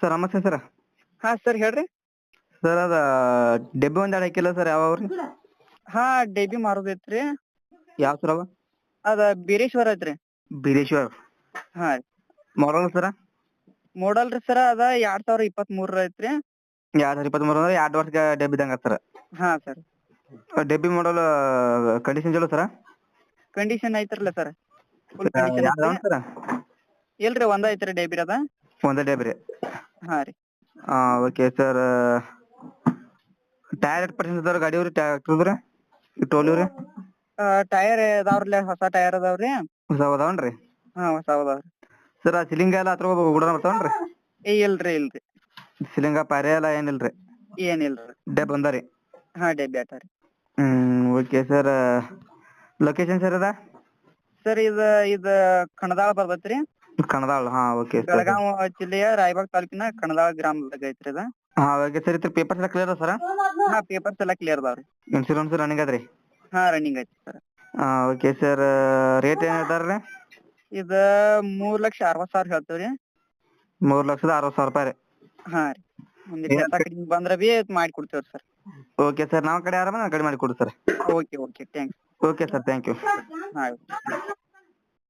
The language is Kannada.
ಸರ್ ನಮಸ್ತೆ ಸರ್. ಹಾ ಸರ್ ಹೇಳ್ರಿ. ಸರ್ ಅದ ಡೆಬ್ಬಿ ಒಂದ್ ಎರಡು ಹಾಕಿಲ್ಲ ಸರ್ ಯಾವ ರೀ ಹಾ ಡೆಬಿ ಮಾರೋದೈತ್ರಿ ಯಾವ ಸರ್ ಅವ? ಅದ ಬೀರೇಶ್ವರ ಐತ್ರಿ. ಬೀರೇಶ್ವರ. ಹಾ ರೀ. ಮಾಡಲ್ ಸರ? ಮಾಡಲ್ ರೀ ಸರ್ ಅದ ಎರಡ್ ಸಾವಿರ ಇಪ್ಪತ್ತ್ ಮೂರ ಐತ್ರಿ. ಎರಡ್ ಸಾವಿರ ಇಪ್ಪತ್ತ್ ಅಂದ್ರೆ ಎರಡ್ ವರ್ಷ ಡೆಬ್ಬಿ ಇದಂಗ ಸರ್. ಹಾ ಸರ್. ಡೆಬ್ಬಿ ಮಾಡಲ್ ಕಂಡೀಷನ್ ಚಲೋ ಸರ? ಕಂಡೀಷನ್ ಐತ್ರಲ್ಲ ಸರ್. ಫುಲ್ ಕಂಡೀಷನ್ ಯಾವ್ದು ಸರ್? ಇಲ್ರಿ ಒಂದ ಐತ್ರಿ ಡೆಬ್ಬಿ ಅದ? ಒಂದೇ ಡೆಬ್ಬಿ ರೀ ಹಾ ರೀ. ಓಕೆ ಸರ್ ಟೈರ್ ಎಷ್ಟು ಪರ್ಸೆಂಟ್ ಅದಾವ್ರಿ ಗಾಡಿ ಅವ್ರಿ? ಟ್ರ್ಯಾಕ್ಟರ್ ರೀ ಟೋಲಿ ರೀ ಟೈರ್ ಅದಾವ್ರಲ್ಲ ಹೊಸ ಟೈರ್ ಅದಾವ್ರಿ. ಹೊಸ ಅದಾವನ್ರಿ? ಹಾ ಹೊಸ ಅದಾವ್ರಿ. ಸರ್ ಆ ಸಿಲಿಂಗ ಎಲ್ಲ ಹತ್ರ ಗುಡನ ಬರ್ತಾವನ್ರಿ ಏ ಇಲ್ರಿ ಇಲ್ರಿ. ಸಿಲಿಂಗ ಪಾರೆ ಎಲ್ಲ ಏನಿಲ್ರಿ? ಏನಿಲ್ರಿ. ಡೆಬ್ ಬಂದಾರಿ ಹಾ ಡೆಬಿ ಆಟ ರೀ. Hmm okay sir location sir ಅದ? ಸರ್ ಇದು ಇದು ಕಣದಾಳ ಬರ್ತೈತ್ರಿ. ಕಣದಾಳ್ ಹಾ ಓಕೆ ಬೆಳಗಾವ್ ಜಿಲ್ಲೆಯ ರಾಯಬಾಗ್ ತಾಲೂಕಿನ ಕಣದಾಳ ಗ್ರಾಮದಾಗ ಐತ್ರಿ ಅದ. ಹಾ ಓಕೆ ಸರ್ ಇದ್ರ ಪೇಪರ್ಸ್ ಎಲ್ಲ ಕ್ಲಿಯರ್ ಸರ್ ಹಾ ಪೇಪರ್ಸ್ ಎಲ್ಲಾ ಕ್ಲಿಯರ್ ಅದಾವ್ರಿ ಇನ್ಶೂರೆನ್ಸ್ ರನ್ನಿಂಗ್ ಅದ್ರಿ? ಹಾ ರನ್ನಿಂಗ್ ಐತಿ ಸರ್ ಹಾ ಓಕೆ ಸರ್ ರೇಟ್ ಏನ್ ಹೇಳ್ತಾರ್ರಿ ಇದ ಮೂರ್ ಲಕ್ಷ ಅರವತ್ ಸಾವಿರ ಹೇಳ್ತೇವ್ರಿ ಮೂರ್ ಲಕ್ಷದ ಅರವತ್ ಸಾವಿರ ರೂಪಾಯಿ ರೀ. ಹಾ ರೀ. ಹೆಚ್ಚ ಕಡಿಮೆ ಬಂದ್ರ ಬಿ ಮಾಡಿ ಕೊಡ್ತೇವ್ರಿ ಸರ್ ಓಕೆ ಸರ್ ನಾವ್ ಕಡೆ ಆರಾಮ ಕಡಿಮೆ ಮಾಡಿ ಕೊಡಿ sir okay okay thanks okay sir thank you ಹಾ